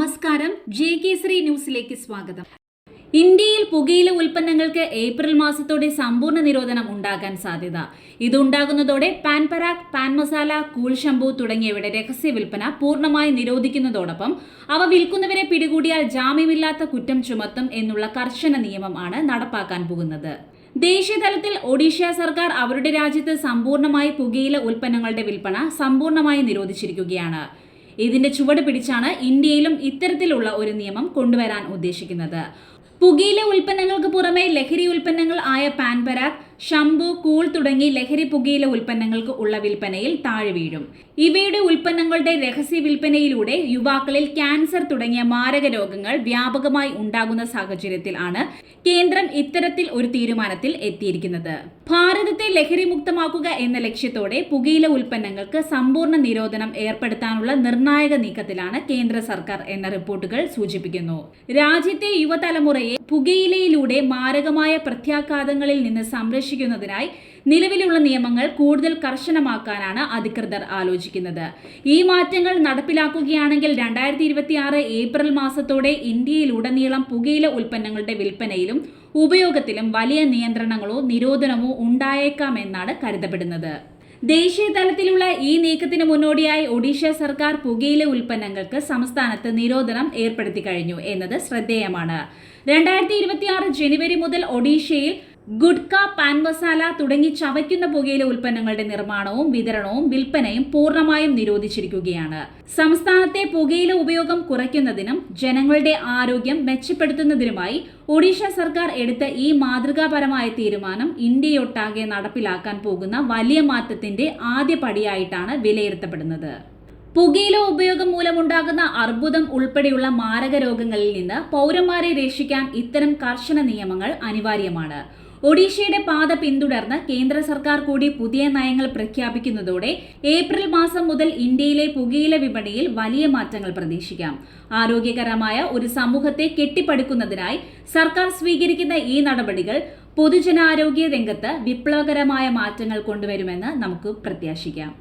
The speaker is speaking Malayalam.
നമസ്കാരം. ജെ കേസരി ന്യൂസിലേക്ക് സ്വാഗതം. ഇന്ത്യയിൽ പുകയില ഉൽപ്പന്നങ്ങൾക്ക് ഏപ്രിൽ മാസത്തോടെ സമ്പൂർണ നിരോധനം ഉണ്ടാകാൻ സാധ്യത. ഇതുണ്ടാകുന്നതോടെ പാൻ പരാഗ് പാൻ മസാല കൂൾ ഷംപൂ തുടങ്ങിയവയുടെ രഹസ്യ വിൽപ്പന പൂർണമായി നിരോധിക്കുന്നതോടൊപ്പം അവ വിൽക്കുന്നവരെ പിടികൂടിയാൽ ജാമ്യമില്ലാത്ത കുറ്റം ചുമത്തും എന്നുള്ള കർശന നിയമമാണ് നടപ്പാക്കാൻ പോകുന്നത്. ദേശീയ തലത്തിൽ ഒഡീഷ സർക്കാർ അവരുടെ രാജ്യത്ത് സമ്പൂർണമായി പുകയില ഉൽപ്പന്നങ്ങളുടെ വിൽപ്പന സമ്പൂർണമായി നിരോധിച്ചിരിക്കുകയാണ്. ഇതിന്റെ ചുവട് പിടിച്ചാണ് ഇന്ത്യയിലും ഇത്തരത്തിലുള്ള ഒരു നിയമം കൊണ്ടുവരാൻ ഉദ്ദേശിക്കുന്നത്. പുകയില ഉൽപ്പന്നങ്ങൾക്ക് പുറമെ ലഹരി ഉൽപ്പന്നങ്ങൾ ആയ പാൻ പരാഗ് ഷംപു കൂൾ തുടങ്ങി ലഹരി പുകയില ഉൽപ്പന്നങ്ങൾക്ക് ഉള്ള വിൽപ്പനയിൽ താഴെ വീഴും. ഇവയുടെ ഉൽപ്പന്നങ്ങളുടെ രഹസ്യ വിൽപ്പനയിലൂടെ യുവാക്കളിൽ ക്യാൻസർ തുടങ്ങിയ മാരക രോഗങ്ങൾ വ്യാപകമായി ഉണ്ടാകുന്ന സാഹചര്യത്തിൽ ആണ് കേന്ദ്രം ഇത്തരത്തിൽ ഒരു തീരുമാനത്തിൽ എത്തിയിരിക്കുന്നത്. ഭാരതത്തെ ലഹരി മുക്തമാക്കുക എന്ന ലക്ഷ്യത്തോടെ പുകയില ഉൽപ്പന്നങ്ങൾക്ക് സമ്പൂർണ നിരോധനം ഏർപ്പെടുത്താനുള്ള നിർണായക നീക്കത്തിലാണ് കേന്ദ്ര സർക്കാർ എന്ന റിപ്പോർട്ടുകൾ സൂചിപ്പിക്കുന്നു. രാജ്യത്തെ യുവതലമുറയെ പുകയിലയിലൂടെ മാരകമായ പ്രത്യാഘാതങ്ങളിൽ നിന്ന് സംരക്ഷിക്കുന്നതിനായി നിലവിലുള്ള നിയമങ്ങൾ കൂടുതൽ കർശനമാക്കാനാണ് അധികൃതർ ആലോചിക്കുന്നത്. ഈ മാറ്റങ്ങൾ നടപ്പിലാക്കുകയാണെങ്കിൽ രണ്ടായിരത്തി ഇരുപത്തി ആറ് ഏപ്രിൽ മാസത്തോടെ ഇന്ത്യയിലുടനീളം പുകയില ഉൽപ്പന്നങ്ങളുടെ വിൽപ്പനയിലും ഉപയോഗത്തിലും വലിയ നിയന്ത്രണങ്ങളോ നിരോധനമോ ഉണ്ടായേക്കാമെന്നാണ് കരുതപ്പെടുന്നത്. ദേശീയ തലത്തിലുള്ള ഈ നീക്കത്തിന് മുന്നോടിയായി ഒഡീഷ സർക്കാർ പുകയില ഉൽപ്പന്നങ്ങൾക്ക് സംസ്ഥാനത്ത് നിരോധനം ഏർപ്പെടുത്തി കഴിഞ്ഞു എന്നത് ശ്രദ്ധേയമാണ്. രണ്ടായിരത്തി ജനുവരി മുതൽ ഒഡീഷയിൽ ഗുഡ്ക പാൻ മസാല തുടങ്ങി ചവയ്ക്കുന്ന പുകയില ഉൽപ്പന്നങ്ങളുടെ നിർമ്മാണവും വിതരണവും വിൽപ്പനയും പൂർണമായും നിരോധിച്ചിരിക്കുകയാണ്. സംസ്ഥാനത്തെ പുകയില ഉപയോഗം കുറയ്ക്കുന്നതിനും ജനങ്ങളുടെ ആരോഗ്യം മെച്ചപ്പെടുത്തുന്നതിനുമായി ഒഡീഷ സർക്കാർ എടുത്ത ഈ മാതൃകാപരമായ തീരുമാനം ഇന്ത്യയൊട്ടാകെ നടപ്പിലാക്കാൻ പോകുന്ന വലിയ മാറ്റത്തിന്റെ ആദ്യ പടിയായിട്ടാണ് വിലയിരുത്തപ്പെടുന്നത്. പുകയില ഉപയോഗം മൂലമുണ്ടാകുന്ന അർബുദം ഉൾപ്പെടെയുള്ള മാരക രോഗങ്ങളിൽ നിന്ന് പൗരന്മാരെ രക്ഷിക്കാൻ ഇത്തരം കർശന നിയമങ്ങൾ അനിവാര്യമാണ്. ഒഡീഷയുടെ പാത പിന്തുടർന്ന് കേന്ദ്ര സർക്കാർ കൂടി പുതിയ നയങ്ങൾ പ്രഖ്യാപിക്കുന്നതോടെ ഏപ്രിൽ മാസം മുതൽ ഇന്ത്യയിലെ പുകയില വിപണിയിൽ വലിയ മാറ്റങ്ങൾ പ്രതീക്ഷിക്കാം. ആരോഗ്യകരമായ ഒരു സമൂഹത്തെ കെട്ടിപ്പടുക്കുന്നതിനായി സർക്കാർ സ്വീകരിക്കുന്ന ഈ നടപടികൾ പൊതുജനാരോഗ്യ രംഗത്ത് വിപ്ലവകരമായ മാറ്റങ്ങൾ കൊണ്ടുവരുമെന്ന് നമുക്ക് പ്രത്യാശിക്കാം.